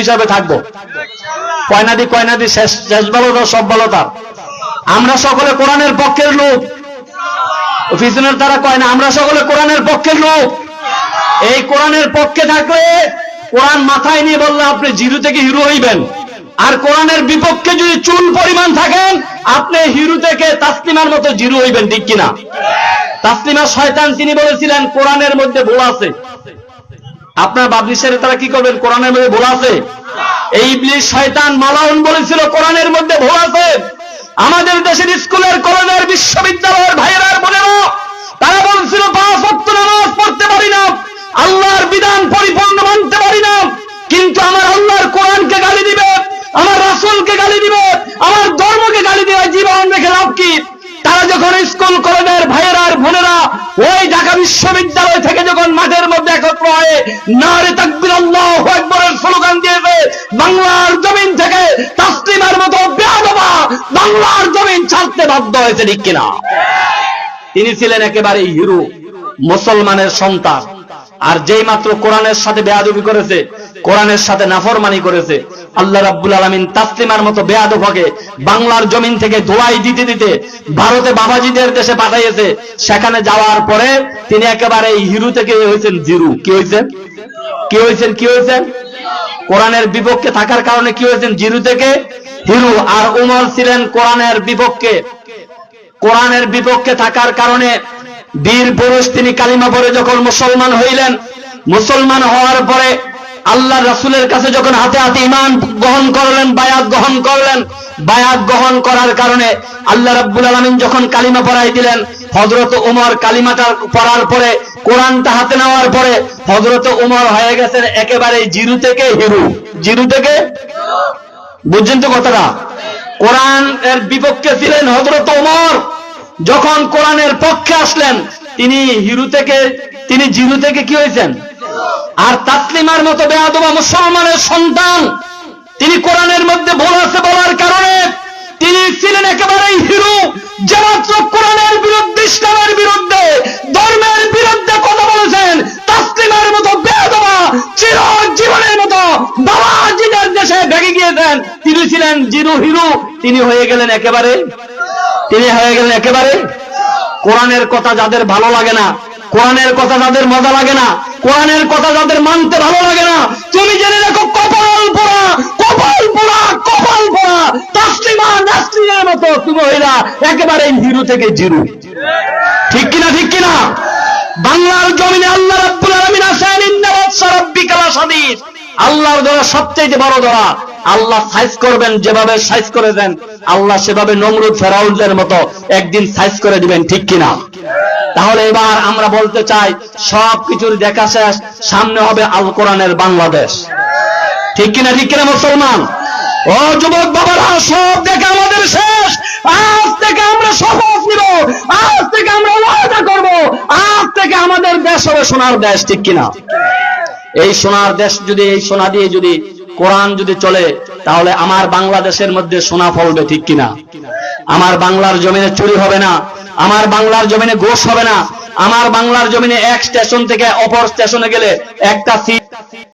হিসাবে থাকব। কয়নাদি কয়নাদি শেষ শেষ তো সব বলো তার আমরা সকলে কোরআনের পক্ষের লোক। পিছনের তারা কয় না, আমরা সকলে কোরআনের পক্ষের লোক। এই কোরআনের পক্ষে থাকলে কোরআন মাথায় নিয়ে বললে আপনি জিরো থেকে হিরো হইবেন। আর কোরআনের বিপক্ষে যদি চুল পরিমাণ থাকেন, আপনি হিরু থেকে তাসলিমার মতো জিরো হইবেন, ঠিক কিনা? তাসলিমা শয়তান, তিনি বলেছিলেন, কোরআনের মধ্যে ভুল আছে। আপনার বাবলিশের তারা কি করবেন? কোরআনের মধ্যে ভুল আছে? এই ইবলিশ শয়তান মালাউন বলেছিল, কোরআনের মধ্যে ভুল আছে। আমাদের দেশের স্কুলের, কলেজের বিশ্ববিদ্যালয়ের ভাইয়েরা বোনেরা, তারা বলছিল, পাঁচ ওয়াক্ত নামাজ পড়তে পারি না। আল্লাহর বিধান পরিপূর্ণ মানতে পারি না। কিন্তু আমার আল্লাহর কোরআনকে গালি দিবে, আমার রাসুলকে গালি দিবে, আমার ধর্মকে গালি দিবে জীবন রেখে লাভ কি? তারা যখন স্কুল, কলেজের ভাইয়েরা বোনেরা ওই ঢাকা বিশ্ববিদ্যালয় থেকে যখন মাঠের মধ্যে একত্র হয়ে নারে তাকবির আল্লাহ একবারের স্লোগান দিয়েছে। বাংলার জমিন থেকে তাসলিমার মতো বেয়াদবা বাংলার জমিন ছাড়তে বাধ্য হয়েছে, ঠিক কিনা? তিনি ছিলেন একেবারে হিরো, মুসলমানের সন্তান। আর যেই মাত্র কোরআনের সাথে বেয়াদবি করেছে, কোরআনের সাথে নাফরমানি করেছে, আল্লাহ রাব্বুল আলামিন তাসলিমার মতো বেয়াদবকে বাংলার জমিন থেকে ধোয়াই দিতে দিতে ভারতে বাবাজিদের দেশে পাঠাইয়েছে। সেখানে যাওয়ার পরে তিনি একেবারে হিরু থেকে হয়েছেন জিরু। কি হয়েছেন? কি হয়েছেন? কি হয়েছেন? কোরআনের বিপক্ষে থাকার কারণে কি হয়েছেন? জিরু থেকে হিরু। আর উমর ছিলেন কোরআনের বিপক্ষে। কোরআনের বিপক্ষে থাকার কারণে বীর পুরুষ তিনি কালিমা পরে যখন মুসলমান হইলেন। মুসলমান হওয়ার পরে আল্লাহ রাসূলের কাছে যখন হাতে হাতে ইমান গ্রহণ করলেন, বায়াত গ্রহণ করলেন বায়াত গ্রহণ করার কারণে আল্লাহ রাব্বুল আলামিন যখন কালিমা পড়াই দিলেন, হযরত ওমর কালিমাটা পড়ার পরে কোরআনটা হাতে নেওয়ার পরে, হযরত ওমর হয়ে গেছেন একেবারে জিরু থেকে হিরু। জিরু থেকে? বুঝছেন তো কথাটা? কোরআন এর বিপক্ষে ছিলেন হযরত ওমর। যখন কোরআনের পক্ষে আসলেন, তিনি হিরু থেকে, তিনি জিরু থেকে কি হয়েছেন? আর তাসলিমার মতো বেয়াদবা মুসলমানের সন্তান তিনি কোরআনের মধ্যে ভুল আছে বলার কারণে তিনি ছিলেন একেবারেই হিরু, যে মাত্র কোরআনের বিরুদ্ধে, ইসলামের বিরুদ্ধে, ধর্মের বিরুদ্ধে কথা বলেছেন, তাসলিমার মতো বেয়াদবা চির জীবনের মতো বাবাজিদের দেশে ভেঙে গিয়েছেন। তিনি ছিলেন জিরু হিরু, তিনি হয়ে গেলেন একেবারে, তিনি হয়ে গেলেন একেবারে। কোরআনের কথা যাদের ভালো লাগে না, কোরআনের কথা যাদের মজা লাগে না, কোরআনের কথা যাদের মানতে ভালো লাগে না, তুমি জেনে রাখো কপাল পোড়া কপাল পোড়া কপাল পোড়া তাসলিমা নাসলিনের মতো তুমি হইলা একেবারে হিরু থেকে জিরু। ঠিক কিনা ঠিক কিনা? বাংলার জমিনে আল্লাহ আল্লাহর দ্বারা সবচেয়ে বড় দোয়া। আল্লাহ সাইজ করবেন, যেভাবে সাইজ করে দেন, আল্লাহ সেভাবে নমরুদ ফেরাউনদের মতো একদিন সাইজ করে দিবেন, ঠিক কিনা? তাহলে এবার আমরা বলতে চাই, সব কিছুর দেখা শেষ, সামনে হবে আল কোরআনের বাংলাদেশ। ঠিক কিনা ঠিক কিনা, মুসলমান? ও যুবক বাবারা, সব দেখে আমাদের শেষ। আজ থেকে আমরা শপথ নিব আজ থেকে আমরা ওয়াদা করব। আজ থেকে আমাদের দেশ হবে সোনার দেশ, ঠিক কিনা? এই সোনার দেশ যদি, এই সোনা দিয়ে যদি কোরআন যদি চলে, তাহলে আমার বাংলাদেশের মধ্যে সোনা ফলবে, ঠিক কিনা? আমার বাংলার জমিনে চুরি হবে না। আমার বাংলার জমিনে ঘোষ হবে না। আমার বাংলার জমিনে এক স্টেশন থেকে অপর স্টেশনে গেলে একটা সিট